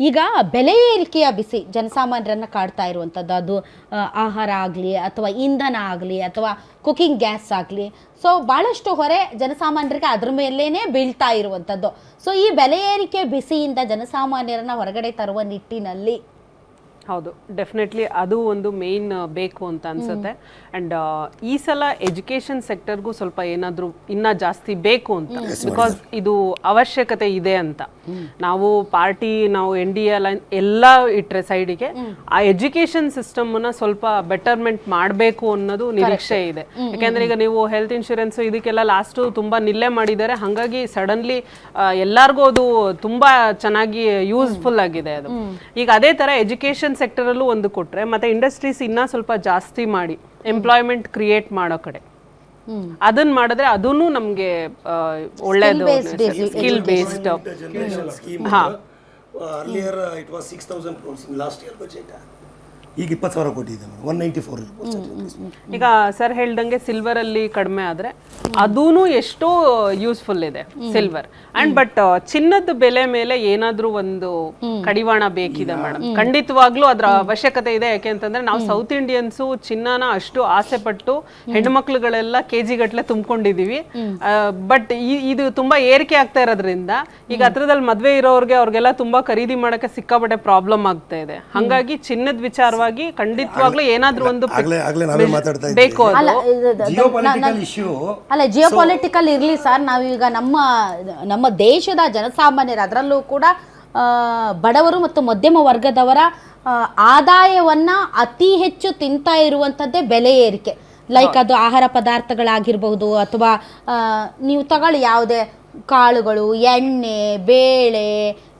ಈಗ ಬೆಲೆ ಏರಿಕೆಯ ಬಿಸಿ ಜನಸಾಮಾನ್ಯರನ್ನ ಕಾಡ್ತಾ ಇರುವಂಥದ್ದು ಅದು ಆಹಾರ ಆಗಲಿ ಅಥವಾ ಇಂಧನ ಆಗಲಿ ಅಥವಾ ಕುಕಿಂಗ್ ಗ್ಯಾಸ್ ಆಗಲಿ. ಸೊ ಭಾಳಷ್ಟು ಹೊರೆ ಜನಸಾಮಾನ್ಯರಿಗೆ ಅದ್ರ ಮೇಲೇ ಬೀಳ್ತಾ ಇರುವಂಥದ್ದು ಸೊ ಈ ಬೆಲೆ ಏರಿಕೆ ಬಿಸಿಯಿಂದ ಜನಸಾಮಾನ್ಯರನ್ನ ಹೊರಗಡೆ ತರುವ ನಿಟ್ಟಿನಲ್ಲಿ ಹೌದು. ಡೆಫಿನೆಟ್ಲಿ ಅದು ಒಂದು ಮೇನ್ ಬೇಕು ಅಂತ ಅನ್ಸುತ್ತೆ. ಅಂಡ್ ಈ ಸಲ ಎಜುಕೇಶನ್ ಸೆಕ್ಟರ್ಗೂ ಸ್ವಲ್ಪ ಏನಾದರೂ ಇನ್ನ ಜಾಸ್ತಿ ಬೇಕು ಅಂತ. ಬಿಕಾಸ್ ಇದು ಅವಶ್ಯಕತೆ ಇದೆ ಅಂತ. ನಾವು ಪಾರ್ಟಿ ನಾವು ಎನ್ ಡಿ ಎಲ್ ಎಲ್ಲ ಇಟ್ರೆ ಸೈಡಿಗೆ ಆ ಎಜುಕೇಶನ್ ಸಿಸ್ಟಮ್ನ ಸ್ವಲ್ಪ ಬೆಟರ್ಮೆಂಟ್ ಮಾಡಬೇಕು ಅನ್ನೋದು ನಿರೀಕ್ಷೆ ಇದೆ. ಯಾಕೆಂದ್ರೆ ಈಗ ನೀವು ಹೆಲ್ತ್ ಇನ್ಶೂರೆನ್ಸ್ ಇದಕ್ಕೆಲ್ಲ ಲಾಸ್ಟ್ ತುಂಬಾ ನಿಲ್ಲೆ ಮಾಡಿದ್ದಾರೆ. ಹಾಗಾಗಿ ಸಡನ್ಲಿ ಎಲ್ಲಾರ್ಗು ಅದು ತುಂಬಾ ಚೆನ್ನಾಗಿ ಯೂಸ್ಫುಲ್ ಆಗಿದೆ ಅದು. ಈಗ ಅದೇ ತರ ಎಜುಕೇಶನ್ ಸೆಕ್ಟರ್ ಅಲ್ಲೂ ಒಂದು ಕೊಟ್ರೆ ಮತ್ತೆ ಇಂಡಸ್ಟ್ರೀಸ್ ಇನ್ನ ಸ್ವಲ್ಪ ಜಾಸ್ತಿ ಮಾಡಿ ಎಂಪ್ಲಾಯ್ಮೆಂಟ್ ಕ್ರಿಯೇಟ್ ಮಾಡೋ ಕಡೆ. ಅದನ್ನ ಮಾಡಿದ್ರೆ ಅದನ್ನು ನಮಗೆ ಒಳ್ಳೆಯದು ಒಳ್ಳೇದು ಸ್ಕಿಲ್ ಬೇಸ್ಡ್ ಹಾಂ. scheme. ಹಾ. Earlier it was six thousand crores last year budget ಈಗ ಇಪ್ಪತ್ತು ಸಾವಿರ ಕೋಟಿ ಇದೆ ಒನ್ ನೈಂಟಿ ಫೋರ್ ಈಗ ಸರ್ ಹೇಳ್ದಂಗೆ ಸಿಲ್ವರ್ ಅಲ್ಲಿ ಕಡಿಮೆ ಆದ್ರೆ ಅದೂ ಎಷ್ಟೋ ಯೂಸ್ಫುಲ್ ಇದೆ ಸಿಲ್ವರ್ ಅಂಡ್ ಬಟ್ ಚಿನ್ನದ ಬೆಲೆ ಮೇಲೆ ಏನಾದ್ರೂ ಒಂದು ಕಡಿವಾಣ ಬೇಕಿದೆ ಮೇಡಮ್. ಖಂಡಿತವಾಗ್ಲೂ ಅದ್ರ ಅವಶ್ಯಕತೆ ಇದೆ. ಯಾಕೆ ಅಂತಂದ್ರೆ ನಾವು ಸೌತ್ ಇಂಡಿಯನ್ಸು ಚಿನ್ನನ ಅಷ್ಟು ಆಸೆ ಪಟ್ಟು ಹೆಣ್ಮಕ್ಳುಗಳೆಲ್ಲ ಕೆಜಿ ಗಟ್ಲೆ ತುಂಬಿಕೊಂಡಿದೀವಿ. ಬಟ್ ಇದು ತುಂಬಾ ಏರಿಕೆ ಆಗ್ತಾ ಇರೋದ್ರಿಂದ ಈಗ ಹತ್ರದಲ್ಲಿ ಮದ್ವೆ ಇರೋರ್ಗೆ ಅವ್ರಿಗೆಲ್ಲ ತುಂಬಾ ಖರೀದಿ ಮಾಡಕ್ಕೆ ಸಿಕ್ಕಾಪಟ್ಟೆ ಪ್ರಾಬ್ಲಮ್ ಆಗ್ತಾ ಇದೆ. ಹಂಗಾಗಿ ಚಿನ್ನದ ವಿಚಾರವಾಗಿ ಖಂಡಿತವಾಗ್ಲೂ ಏನಾದ್ರೂ ಒಂದು ಆಗ್ಲೇ ಆಗ್ಲೇ ನಾವೇ ಮಾತಾಡ್ತಾ ಇದ್ದೀವಿ. ಬೇಕು ಅದು. ಅಲ್ಲ ಇದು- ಜಿಯೋ ಪೊಲಿಟಿಕಲ್ ಇಶ್ಯೂ ಅಲ್ಲ ಜಿಯೋ ಪೊಲಿಟಿಕಲ್ ಇರಲಿ ಸರ್ ನಾವೀಗ ನಮ್ಮ ನಮ್ಮ ದೇಶದ ಜನಸಾಮಾನ್ಯರು ಅದರಲ್ಲೂ ಕೂಡ ಆ, ಬಡವರು ಮತ್ತು ಮಧ್ಯಮ ವರ್ಗದವರ ಆ, ಆದಾಯವನ್ನ ಅತಿ ಹೆಚ್ಚು ತಿಂತಾ ಇರುವಂಥದ್ದೇ ಬೆಲೆ ಏರಿಕೆ. ಲೈಕ್ ಅದು ಆಹಾರ ಪದಾರ್ಥಗಳಾಗಿರ್ಬಹುದು ಅಥವಾ ಆ, ನೀವು ತಗೊಳ್ಳಿ ಯಾವುದೇ ಕಾಳುಗಳು, ಎಣ್ಣೆ, ಬೇಳೆ,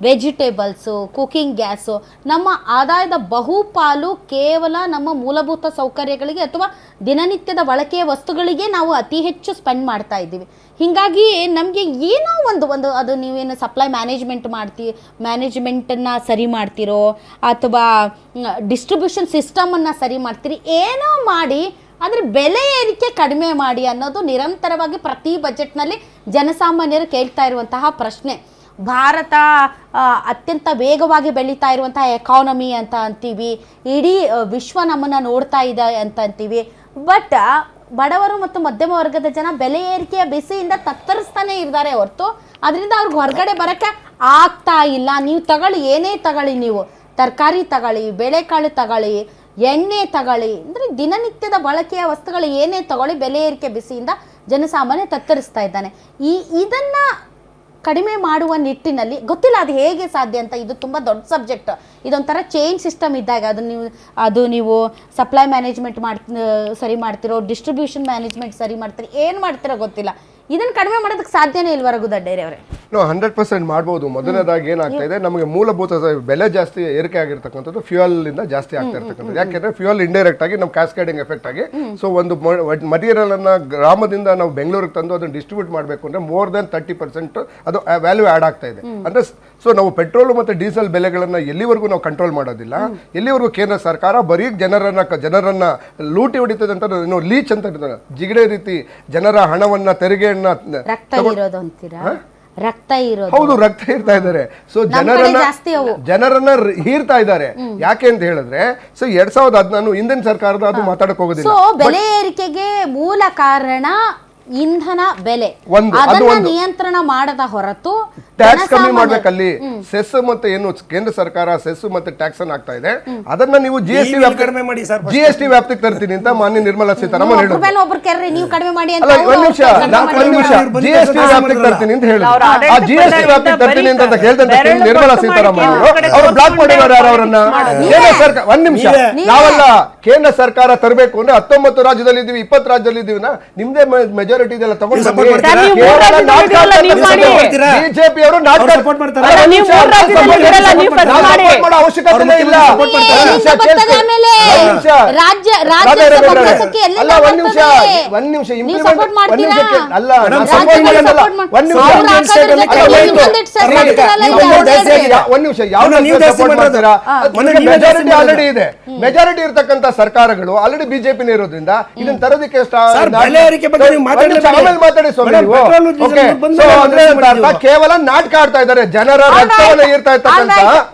ವೆಜಿಟೇಬಲ್ಸು, ಕುಕಿಂಗ್ ಗ್ಯಾಸು, ನಮ್ಮ ಆದಾಯದ ಬಹುಪಾಲು ಕೇವಲ ನಮ್ಮ ಮೂಲಭೂತ ಸೌಕರ್ಯಗಳಿಗೆ ಅಥವಾ ದಿನನಿತ್ಯದ ಬಳಕೆಯ ವಸ್ತುಗಳಿಗೆ ನಾವು ಅತಿ ಹೆಚ್ಚು ಸ್ಪೆಂಡ್ ಮಾಡ್ತಾ ಇದ್ದೀವಿ. ಹೀಗಾಗಿ ನಮಗೆ ಏನೋ ಒಂದು ಒಂದು ಅದು ನೀವೇನು ಸಪ್ಲೈ ಮ್ಯಾನೇಜ್ಮೆಂಟ್ ಮಾಡ್ತಿ, ಮ್ಯಾನೇಜ್ಮೆಂಟನ್ನು ಸರಿ ಮಾಡ್ತಿರೋ ಅಥವಾ, ಡಿಸ್ಟ್ರಿಬ್ಯೂಷನ್ ಸಿಸ್ಟಮನ್ನು ಸರಿ ಮಾಡ್ತೀರಿ, ಏನೋ ಮಾಡಿ ಆದರೆ ಬೆಲೆ ಏರಿಕೆ ಕಡಿಮೆ ಮಾಡಿ ಅನ್ನೋದು ನಿರಂತರವಾಗಿ ಪ್ರತಿ ಬಜೆಟ್ನಲ್ಲಿ ಜನಸಾಮಾನ್ಯರು ಕೇಳ್ತಾ ಇರುವಂತಹ ಪ್ರಶ್ನೆ. ಭಾರತ ಅತ್ಯಂತ ವೇಗವಾಗಿ ಬೆಳೀತಾ ಇರುವಂತಹ ಎಕಾನಮಿ ಅಂತ ಅಂತೀವಿ, ಇಡೀ ವಿಶ್ವ ನಮ್ಮನ್ನು ನೋಡ್ತಾ ಇದೆ ಅಂತ ಅಂತೀವಿ. ಬಟ್ ಬಡವರು ಮತ್ತು ಮಧ್ಯಮ ವರ್ಗದ ಜನ ಬೆಲೆ ಏರಿಕೆಯ ಬಿಸಿಯಿಂದ ತತ್ತರಿಸ್ತಾನೆ ಇದ್ದಾರೆ ಹೊರತು ಅದರಿಂದ ಅವ್ರಿಗೆ ಹೊರಗಡೆ ಬರೋಕ್ಕೆ ಆಗ್ತಾ ಇಲ್ಲ. ನೀವು ತಗೊಳ್ಳಿ, ಏನೇ ತಗೊಳ್ಳಿ ನೀವು. ತರಕಾರಿ ತಗೊಳ್ಳಿ, ಬೇಳೆಕಾಳು ತಗೊಳ್ಳಿ ಎಣ್ಣೆ ತಗೊಳ್ಳಿ. ಅಂದರೆ ದಿನನಿತ್ಯದ ಬಳಕೆಯ ವಸ್ತುಗಳು ಏನೇ ತಗೊಳ್ಳಿ, ಬೆಲೆ ಏರಿಕೆ ಬಿಸಿಯಿಂದ ಜನಸಾಮಾನ್ಯ ತತ್ತರಿಸ್ತಾ ಇದ್ದಾನೆ. ಈ ಇದನ್ನು ಕಡಿಮೆ ಮಾಡುವ ನಿಟ್ಟಿನಲ್ಲಿ, ಗೊತ್ತಿಲ್ಲ ಅದು ಹೇಗೆ ಸಾಧ್ಯ ಅಂತ, ಇದು ತುಂಬ ದೊಡ್ಡ ಸಬ್ಜೆಕ್ಟ್. ಇದೊಂಥರ ಚೈನ್ ಸಿಸ್ಟಮ್ ಇದ್ದಾಗ ಅದು ನೀವು ಅದು ನೀವು ಸಪ್ಲೈ ಮ್ಯಾನೇಜ್ಮೆಂಟ್ ಮಾಡ್ ಸರಿ ಮಾಡ್ತಿರೋ ಡಿಸ್ಟ್ರಿಬ್ಯೂಷನ್ ಮ್ಯಾನೇಜ್ಮೆಂಟ್ ಸರಿ ಮಾಡ್ತೀರಿ, ಏನು ಮಾಡ್ತೀರೋ ಗೊತ್ತಿಲ್ಲ. ಇದನ್ನು ಕಡಿಮೆ ಮಾಡೋದಕ್ಕೆ ಸಾಧ್ಯನೇ ಇಲ್ವ ರಘುದಡ್ಡೇರಿ ಅವರೇ. ನಾವು ಹಂಡ್ರೆಡ್ ಪರ್ಸೆಂಟ್ ಮಾಡ್ಬೋದು. ಮೊದಲನೇದಾಗಿ ಏನಾಗ್ತಾ ಇದೆ ನಮಗೆ ಮೂಲಭೂತ ಬೆಲೆ ಜಾಸ್ತಿ ಏರಿಕೆ ಆಗಿರ್ತಕ್ಕಂಥದ್ದು ಫ್ಯೂಯಲ್ ಇಂದ ಜಾಸ್ತಿ ಆಗ್ತಾ ಇರ್ತಕ್ಕಂಥದ್ದು. ಯಾಕೆಂದ್ರೆ ಫ್ಯೂಯಲ್ ಇಂಡೈರೆಕ್ಟ್ ಆಗಿ ನಮ್ಮ ಕ್ಯಾಸ್ಕೇಡಿಂಗ್ ಎಫೆಕ್ಟ್ ಆಗಿ ಸೊ ಒಂದು ಮಟೀರಿಯಲ್ ಅನ್ನ ಗ್ರಾಮದಿಂದ ನಾವು ಬೆಂಗಳೂರಿಗೆ ತಂದು ಅದನ್ನ ಡಿಸ್ಟ್ರಿಬ್ಯೂಟ್ ಮಾಡಬೇಕು ಅಂದ್ರೆ ಮೋರ್ ದೆನ್ ತರ್ಟಿ ಪರ್ಸೆಂಟ್ ಅದು ವ್ಯಾಲ್ಯೂ ಆಡ್ ಆಗ್ತಾ ಇದೆ. ಅಂದ್ರೆ ಸೊ ನಾವು ಪೆಟ್ರೋಲ್ ಮತ್ತೆ ಡೀಸೆಲ್ ಬೆಲೆಗಳನ್ನ ಎಲ್ಲಿವರೆಗೂ ನಾವು ಕಂಟ್ರೋಲ್ ಮಾಡೋದಿಲ್ಲ. ಎಲ್ಲಿವರೆಗೂ ಕೇಂದ್ರ ಸರ್ಕಾರ ಬರೀ ಜನರನ್ನ ಜನರನ್ನ ಲೂಟಿ ಹೊಡಿತದೆ ಅಂತ ಲೀಚ್ ಅಂತ ಜಿಗಡೆ ರೀತಿ ಜನರ ಹಣವನ್ನ ರಕ್ತ ಇರೋದು ಅಂತೀರಾ? ರಕ್ತ ಇರೋದು. ಹೌದು ರಕ್ತ ಹೀರ್ತಾ ಇದ್ದಾರೆ. ಸೊ ಜನರನ್ನ. ಜನರನ್ನ ಹೀರ್ತಾ ಇದ್ದಾರೆ. ಯಾಕೆ ಅಂತ ಹೇಳಿದ್ರೆ ಸೊ ಎರಡ್ ಸಾವಿರದ ಹದಿನಾರು ಹಿಂದಿನ ಸರ್ಕಾರದ ಅದು ಮಾತಾಡಕ್ ಹೋಗೋದಿಲ್ಲ. ಬೆಲೆ ಏರಿಕೆಗೆ ಮೂಲ ಕಾರಣ ಇಂಧನ ಬೆಲೆ. ಅದನ್ನ ನಿಯಂತ್ರಣ ಮಾಡದ ಹೊರತು ಟ್ಯಾಕ್ಸ್ ಕಮ್ಮಿ ಮಾಡ್ಬೇಕಲ್ಲಿ. ಸೆಸ್ ಮತ್ತೆ ಏನು ಕೇಂದ್ರ ಸರ್ಕಾರ ಸೆಸ್ ಮತ್ತೆ ಟ್ಯಾಕ್ಸ್ ಅನ್ನ ಆಗ್ತಾ ಇದೆ. ಅದನ್ನ ನೀವು ಜಿಎಸ್ಟಿ ಎಸ್ ಟಿ ಕಡಿಮೆ ಮಾಡಿ ಸರ್ ಜಿ ಎಸ್ ಟಿ ವ್ಯಾಪ್ತಿಗೆ ತರ್ತೀನಿ ಅಂತ ಮಾನ್ಯ ನಿರ್ಮಲಾ ಸೀತಾರಾಮನ್ ಹೇಳಿ ಒಬ್ರು ಕೆರ್ರಿ ನೀವು ಕಡಿಮೆ ಮಾಡಿ ಅಂತ ಒಂದು ನಿಮಿಷ ನಾಲ್ಕು. ನಿಮಿಷ. ಬಂದಿದ್ದು ಜಿ ಎಸ್ ಟಿ ವ್ಯಾಪ್ತಿಗೆ ತರ್ತೀನಿ ಅಂತ ಹೇಳಿದ್ರು. ಆ ಆಡಳಿತ ಜಿ ಎಸ್ ಟಿ ವ್ಯಾಪ್ತಿಗೆ ತರ್ತೀನಿ ಅಂತ ಹೇಳ್ದಂತ ನಿರ್ಮಲಾ ಸೀತಾರಾಮನ್ ಮಾಡಿ ಅವರು. ಬ್ಲಾಕ್ ಮಾಡಿದ್ದಾರೆ ಯಾರು ಅವರನ್ನ. ಕೇಂದ್ರ ಸರ್ಕಾರ ಒಂದ್ ನಿಮಿಷ. ನೀವೇ. ನಾವಲ್ಲ ಕೇಂದ್ರ ಸರ್ಕಾರ ತರಬೇಕು ಅಂದ್ರೆ ಹತ್ತೊಂಬತ್ತು ರಾಜ್ಯದಲ್ಲಿ ಇದೀವಿ ಇಪ್ಪತ್ತು ರಾಜ್ಯದಲ್ಲಿ ಇದೀವಿ ನಾ. ನಿಮ್ದೇ ಮೆಜಾರಿಟಿ ಇದೆಲ್ಲ ನೀವು ಮಾಡಿ. ಬಿಜೆಪಿ ಅವರು ಅವಶ್ಯಕತೆನೇ ಇಲ್ಲ. ಅಲ್ಲ ಒಂದ್ ನಿಮಿಷ? ಒಂದ್ ನಿಮಿಷ ಒಂದ್? ಅಲ್ಲ. ಒಂದ್ ನಿಮಿಷ. ಒಂದು- ನಿಮಿಷ ಯಾವ ಸಪೋರ್ಟ್ ಮಾಡ್ತೀರಾ? ಮೆಜಾರಿಟಿ. ಆಲ್ರೆಡಿ ಇದೆ. ಮೆಜಾರಿಟಿ ಇರತಕ್ಕಂತ ಸರ್ಕಾರಗಳು ಆಲ್ರೆಡಿ ಬಿಜೆಪಿ ಇರೋದ್ರಿಂದ ಇದನ್ನ ತರೋದಕ್ಕೆ ಆಮೇಲೆ ಮಾತಾಡಿ ಸ್ವಾಮಿ ಕೇವಲ ನಾಟಕ ಆಡ್ತಾ ಇದ್ದಾರೆ. ಜನರ. ರಕ್ತವನ್ನು ಈರ್ತಾ ಇರ್ತಕ್ಕಂಥ right.